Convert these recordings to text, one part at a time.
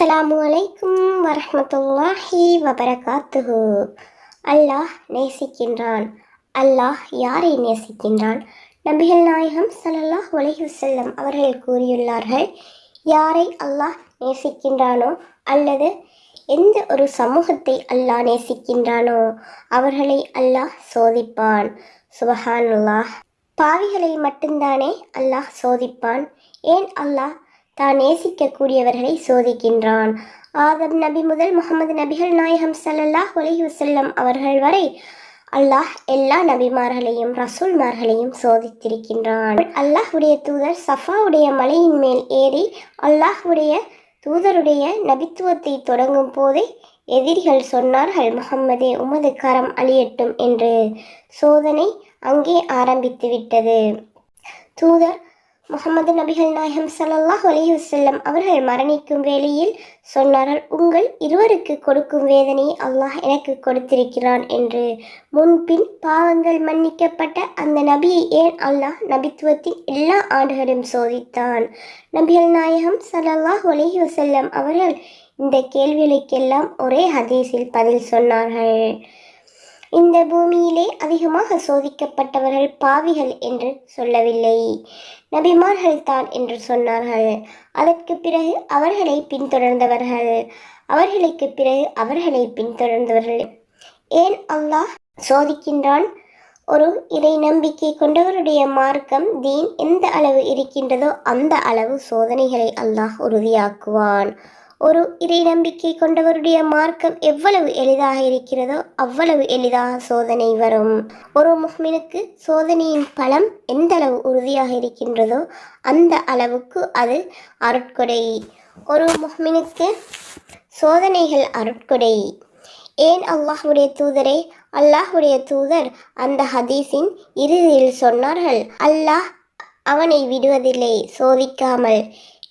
அஸ்லாம் அலைக்கும் வரமத்துல்லாஹி வபரகாத்துஹு. அல்லாஹ் நேசிக்கின்றான். அல்லாஹ் யாரை நேசிக்கின்றான்? நபிகள் நாயகம் ஸல்லல்லாஹு அலைஹி வஸல்லம் அவர்கள் கூறியுள்ளார்கள் யாரை அல்லாஹ் நேசிக்கின்றானோ அல்லது எந்த ஒரு சமூகத்தை அல்லாஹ் நேசிக்கின்றானோ அவர்களை அல்லாஹ் சோதிப்பான். சுபஹானுல்லாஹ். பாவிகளை மட்டும்தானே அல்லாஹ் சோதிப்பான். ஏன் அல்லாஹ் தான் நேசிக்கக்கூடியவர்களை சோதிக்கின்றான். ஆதம் நபி முதல் முகமது நபிகள் நாயகம் ஸல்லல்லாஹு அலைஹி அவர்கள் வரை அல்லாஹ் எல்லா நபிமார்களையும் ரசூல்மார்களையும் சோதித்திருக்கின்றான். அல்லாஹுடைய தூதர் சஃபாவுடைய மலையின் மேல் ஏறி அல்லாஹுடைய தூதருடைய நபித்துவத்தை தொடங்கும் போதே எதிரிகள் சொன்னார்கள் முகம்மதே உமது கரம் அழியட்டும் என்று. சோதனை அங்கே ஆரம்பித்து விட்டது தூதர் முகமது நபிகள் நாயகம் சல்லாஹ் அலிஹசல்லம் அவர்கள் மரணிக்கும் வேளையில் சொன்னார்கள் உங்கள் இருவருக்கு கொடுக்கும் வேதனையை அல்லாஹ் எனக்கு கொடுத்திருக்கிறான் என்று. முன்பின் பாவங்கள் மன்னிக்கப்பட்ட அந்த நபியை ஏன் அல்லாஹ் நபித்துவத்தின் எல்லா ஆண்டுகளும் சோதித்தான்? நபிகள் நாயகம் சல்லாஹ் அலிஹசல்லம் அவர்கள் இந்த கேள்விகளுக்கெல்லாம் ஒரே ஹதீஸில் பதில் சொன்னார்கள். இந்த பூமியிலே அதிகமாக சோதிக்கப்பட்டவர்கள் பாவிகள் என்று சொல்லவில்லை. நபிமார்கள் தான் என்று சொன்னார்கள். அதற்கு பிறகு அவர்களை பின்தொடர்ந்தவர்கள். அவர்களுக்கு பிறகு அவர்களை பின்தொடர்ந்தவர்கள். ஏன் அல்லாஹ் சோதிக்கின்றான்? ஒரு இறை நம்பிக்கை கொண்டவருடைய மார்க்கம் தீன் எந்த அளவு இருக்கின்றதோ அந்த அளவு சோதனைகளை அல்லாஹ் உறுதியாக்குவான். ஒரு இறை நம்பிக்கை கொண்டவருடைய மார்க்கம் எவ்வளவு எளிதாக இருக்கிறதோ அவ்வளவு எளிதாக சோதனை வரும். ஒரு முஹ்மினுக்கு சோதனையின் பலம் எந்த அளவு உறுதியாக இருக்கின்றதோ அந்த அளவுக்கு அது அருட்கொடை. ஒரு முஹ்மினுக்கு சோதனைகள் அருட்கொடை. ஏன் அல்லாஹுடைய தூதரே? அல்லாஹுடைய தூதர் அந்த ஹதீஸின் இறுதியில் சொன்னார்கள் அல்லாஹ் அவனை விடுவதில்லை சோதிக்காமல்.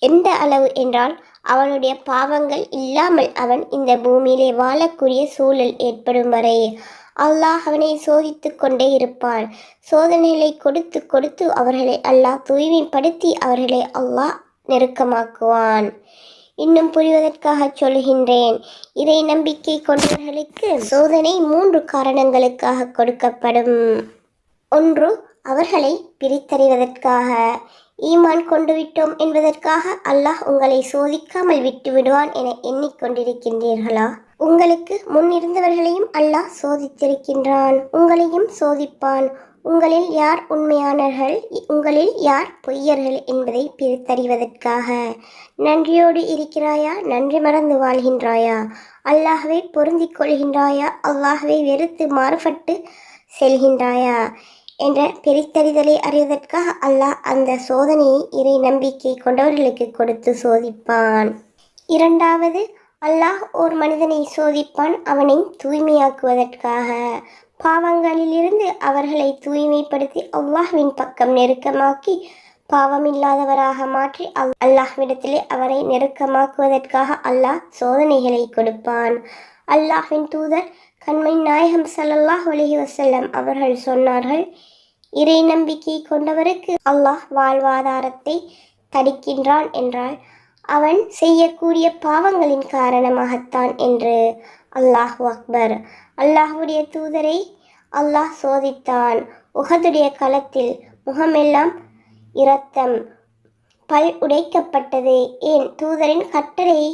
எந்த அளவு என்றால் அவனுடைய பாவங்கள் இல்லாமல் அவன் இந்த பூமியிலே வாழக்கூடிய சூழல் ஏற்படும் வரை அல்லாஹ் அவனை சோதித்து கொண்டே இருப்பான். சோதனைகளை கொடுத்து கொடுத்து அவர்களை அல்லாஹ் தூய்மைப்படுத்தி அவர்களை அல்லாஹ் நெருக்கமாக்குவான். இன்னும் புரிவதற்காக சொல்கின்றேன் இதை நம்பிக்கை கொண்டவர்களுக்கு சோதனை மூன்று காரணங்களுக்காக கொடுக்கப்படும். ஒன்று அவர்களை பிரித்தறிவதற்காக. ஈமான் கொண்டு விட்டோம் என்பதற்காக அல்லாஹ் உங்களை சோதிக்காமல் விட்டு விடுவான் என எண்ணிக்கொண்டிருக்கின்றீர்களா? உங்களுக்கு முன் இருந்தவர்களையும் அல்லாஹ் சோதித்திருக்கின்றான். உங்களையும் சோதிப்பான். உங்களில் யார் உண்மையானர்கள் உங்களில் யார் பொய்யர்கள் என்பதை பிரித்தறிவதற்காக. நன்றியோடு இருக்கிறாயா? நன்றி மறந்து வாழ்கின்றாயா? அல்லாஹ்வை பொருந்திக் கொள்கின்றாயா? அல்லாஹ்வை வெறுத்து மாறுபட்டு செல்கின்றாயா? என்ற பிரித்தறிதலை அறிவதற்காக அல்லாஹ் அந்த சோதனையை இறை நம்பிக்கை கொண்டவர்களுக்கு கொடுத்து சோதிப்பான். இரண்டாவது அல்லாஹ் ஒரு மனிதனை சோதிப்பான் அவனை தூய்மையாக்குவதற்காக. பாவங்களிலிருந்து அவர்களை தூய்மைப்படுத்தி அல்லாஹ்வின் பக்கம் நெருக்கமாக்கி பாவமில்லாதவராக மாற்றி அவ் அல்லாஹ்விடத்திலே அவரை நெருக்கமாக்குவதற்காக அல்லாஹ் சோதனைகளை கொடுப்பான். அல்லாஹ்வின் தூதர் கண்மை நாயகம் ஸல்லல்லாஹு அலைஹி வசல்லம் அவர்கள் சொன்னார்கள் இறை நம்பிக்கை கொண்டவருக்கு அல்லாஹ் வாழ்வாதாரத்தை தடுக்கின்றான் என்றால் அவன் செய்யக்கூடிய பாவங்களின் காரணமாகத்தான் என்று. அல்லாஹ் அக்பர். அல்லாஹுடைய தூதரை அல்லாஹ் சோதித்தான். உகதுடைய களத்தில் முகமெல்லாம் இரத்தம் பல் உடைக்கப்பட்டது. ஏன்? தூதரின் கட்டளை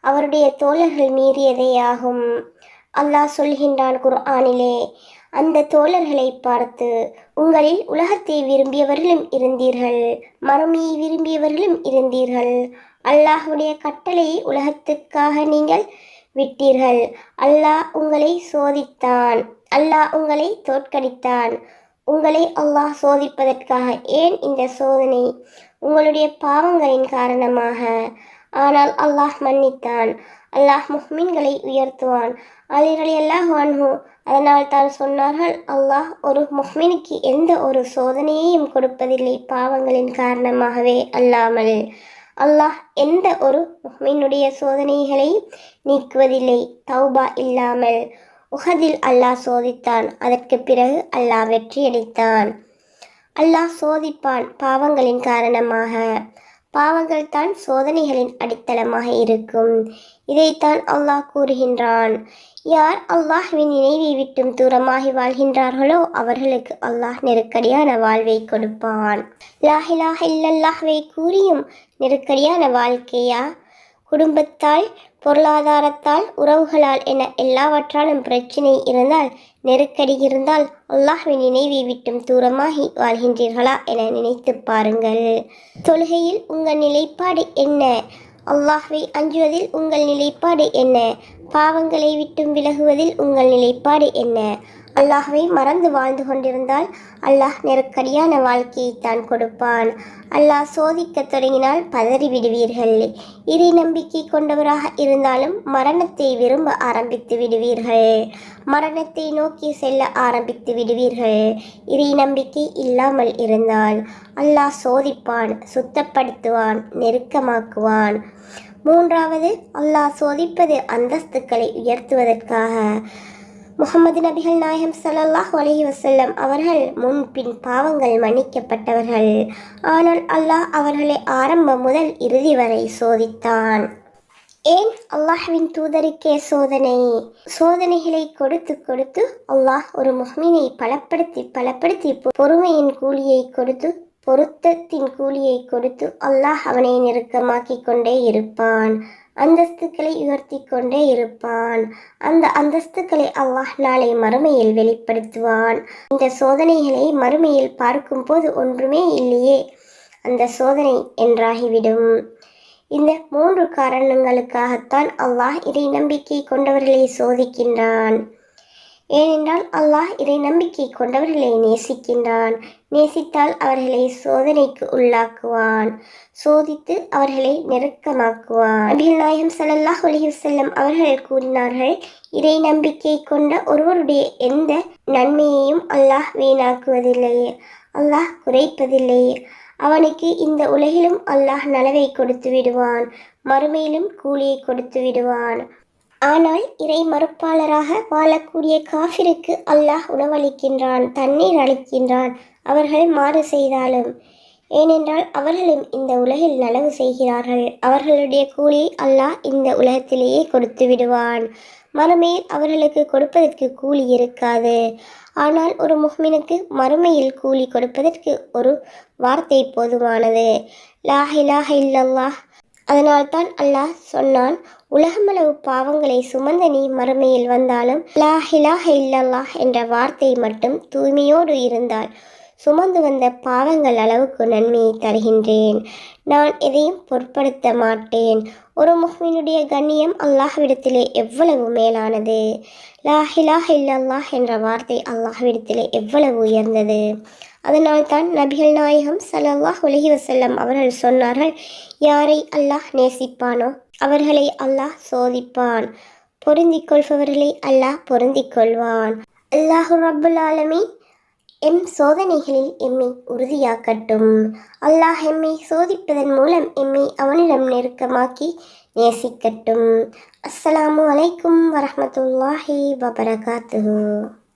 அவருடைய தோழர்கள் மீறியதே ஆகும். அல்லாஹ் சொல்கின்றான் குர்ஆனிலே அந்த தோழர்களை பார்த்து உங்களில் உலகத்தை விரும்பியவர்களும் இருந்தீர்கள் மறுமையை விரும்பியவர்களும் இருந்தீர்கள். அல்லாஹுடைய கட்டளையை உலகத்துக்காக நீங்கள் விட்டீர்கள். அல்லாஹ் உங்களை சோதித்தான். அல்லாஹ் உங்களை தோற்கடித்தான். உங்களை அல்லாஹ் சோதிப்பதற்காக ஏன் இந்த சோதனை? உங்களுடைய பாவங்களின் காரணமாக. ஆனால் அல்லாஹ் மன்னித்தான். அல்லாஹ் முஹ்மின்களை உயர்த்துவான். அலிரலி அல்லாஹ் அன்ஹு அதனால் தான் சொன்னார்கள் அல்லாஹ் ஒரு முஹ்மினுக்கு எந்த ஒரு சோதனையையும் கொடுப்பதில்லை பாவங்களின் காரணமாகவே அல்லாமல். அல்லாஹ் எந்த ஒரு முஹ்மினுடைய சோதனைகளை நீக்குவதில்லை தௌபா இல்லாமல். உஹதில் அல்லாஹ் சோதித்தான் அதற்கு பிறகு அல்லாஹ் வெற்றியடைத்தான். அல்லாஹ் சோதிப்பான் பாவங்களின் காரணமாக. பாவங்கள் தான் சோதனைகளின் அடித்தளமாக இருக்கும். இதைத்தான் அல்லாஹ் கூறுகின்றான். யார் அல்லாஹ்வின் நினைவை விட்டும் தூரமாகி வாழ்கின்றார்களோ அவர்களுக்கு அல்லாஹ் நெருக்கடியான வாழ்வை கொடுப்பான். லாஹிலாஹ இல்லல்லாஹ்வை கூறியும் நெருக்கடியான வாழ்க்கையா? குடும்பத்தால் பொருளாதாரத்தால் உறவுகளால் என எல்லாவற்றாலும் பிரச்சினை இருந்தால் நெருக்கடி இருந்தால் அல்லாஹ்வின் நினைவை விட்டும் தூரமாகி வாழ்கின்றீர்களா என நினைத்து பாருங்கள். தொழுகையில் உங்கள் நிலைப்பாடு என்ன? அல்லாஹ்வை அஞ்சுவதில் உங்கள் நிலைப்பாடு என்ன? பாவங்களை விட்டும் விலகுவதில் உங்கள் நிலைப்பாடு என்ன? அல்லாஹ்வை மறந்து வாழ்ந்து கொண்டிருந்தால் அல்லாஹ் நெருக்கடியான வாழ்க்கையை தான் கொடுப்பான். அல்லாஹ் சோதிக்கத் தொடங்கினால் பதறி விடுவீர்கள். இறை நம்பிக்கை கொண்டவராக இருந்தாலும் மரணத்தை விரும்ப ஆரம்பித்து விடுவீர்கள். மரணத்தை நோக்கி செல்ல ஆரம்பித்து விடுவீர்கள். இறை நம்பிக்கை இல்லாமல் இருந்தால் அல்லாஹ் சோதிப்பான் சுத்தப்படுத்துவான் நெருக்கமாக்குவான். மூன்றாவது அல்லாஹ் சோதிப்பது அந்தஸ்துக்களை உயர்த்துவதற்காக. முகமது நபிகள் நாயகம் சல்லாஹ் அலஹி வசல்லம் அவர்கள் முன்பின் பாவங்கள் மன்னிக்கப்பட்டவர்கள். ஆனால் அல்லாஹ் அவர்களை ஆரம்பம் முதல் இறுதி வரை சோதித்தான். ஏன் அல்லாஹ்வின் தூதருக்கே சோதனை? சோதனைகளை கொடுத்து கொடுத்து அல்லாஹ் ஒரு முஹ்மினை பலப்படுத்தி பலப்படுத்தி பொறுமையின் கூலியை கொடுத்து பொருத்தத்தின் கூலியை கொடுத்து அல்லாஹ் அவனை நெருக்கமாக்கிக் கொண்டே இருப்பான். அந்தஸ்துக்களை உயர்த்தி கொண்டே இருப்பான். அந்த அந்தஸ்துக்களை அல்லாஹ் நாளை மறுமையில் வெளிப்படுத்துவான். இந்த சோதனைகளை மறுமையில் பார்க்கும்போது ஒன்றுமே இல்லையே. அந்த சோதனை என்றாகிவிடும். இந்த மூன்று காரணங்களுக்காகத்தான் அல்லாஹ் இதை நம்பிக்கை கொண்டவர்களை சோதிக்கின்றான். ஏனென்றால் அல்லாஹ் இதை நம்பிக்கை கொண்டவர்களை நேசிக்கின்றான். நேசித்தால் அவர்களை சோதனைக்கு உள்ளாக்குவான். சோதித்து அவர்களை நெருக்கமாக்குவான். நபிகள் நாயகம் சலல்லாஹ் அலைஹி அவர்கள் கூறினார்கள் இறை நம்பிக்கை கொண்ட ஒருவருடைய எந்த நன்மையையும் அல்லாஹ் வீணாக்குவதில்லை. அல்லாஹ் குறைப்பதில்லை. அவனுக்கு இந்த உலகிலும் அல்லாஹ் நலவை கொடுத்து விடுவான். மறுமையிலும் கூலியை கொடுத்து விடுவான். ஆனால் இறை மறுப்பாளராக வாழக்கூடிய காஃபிருக்கு அல்லாஹ் உணவளிக்கின்றான் தண்ணீர் அளிக்கின்றான் அவர்கள் மாறு செய்தாலும். ஏனென்றால் அவர்களும் இந்த உலகில் நலவு செய்கிறார்கள். அவர்களுடைய கூலி அல்லாஹ் இந்த உலகத்திலேயே கொடுத்து விடுவான். மறுமையில் அவர்களுக்கு கொடுப்பதற்கு கூலி இருக்காது. ஆனால் ஒரு முஹ்மினுக்கு மறுமையில் கூலி கொடுப்பதற்கு ஒரு வார்த்தை போதுமானது. லாஹ் இல்லல்லாஹ் அதனால்தான் அல்லாஹ் சொன்னான் உலகமளவு பாவங்களை சுமந்த நீ மறுமையில் வந்தாலும் லா ஹிலாஹ இல்லல்லாஹ் என்ற வார்த்தை மட்டும் தூய்மையோடு இருந்தால் சுமந்து வந்த பாவங்கள் அளவுக்கு நன்மையை தருகின்றேன். நான் எதையும் பொருட்படுத்த மாட்டேன். ஒரு முஹ்மினுடைய கண்ணியம் அல்லாஹ்விடத்திலே எவ்வளவு மேலானது? லாஹிலாஹ் இல்லல்லாஹ் என்ற வார்த்தை அல்லாஹ்விடத்திலே எவ்வளவு உயர்ந்தது? அதனால்தான் நபிகள் நாயகம் சலல்லாஹ் உலகி வசல்லம் அவர்கள் சொன்னார்கள் யாரை அல்லாஹ் நேசிப்பானோ அவர்களை அல்லாஹ் சோதிப்பான். பொருந்திக் கொள்பவர்களை அல்லாஹ் பொருந்திக் கொள்வான். அல்லாஹு ரப்புல் ஆலமி எம் சோதனைகளில் எம்மை உறுதியாக்கட்டும். அல்லாஹ் எம்மை சோதிப்பதன் மூலம் எம்மை அவனிடம் நெருக்கமாக்கி நேசிக்கட்டும். அஸ்ஸலாமு அலைக்கும் வரமத்துல்லாஹி வபரகாத்து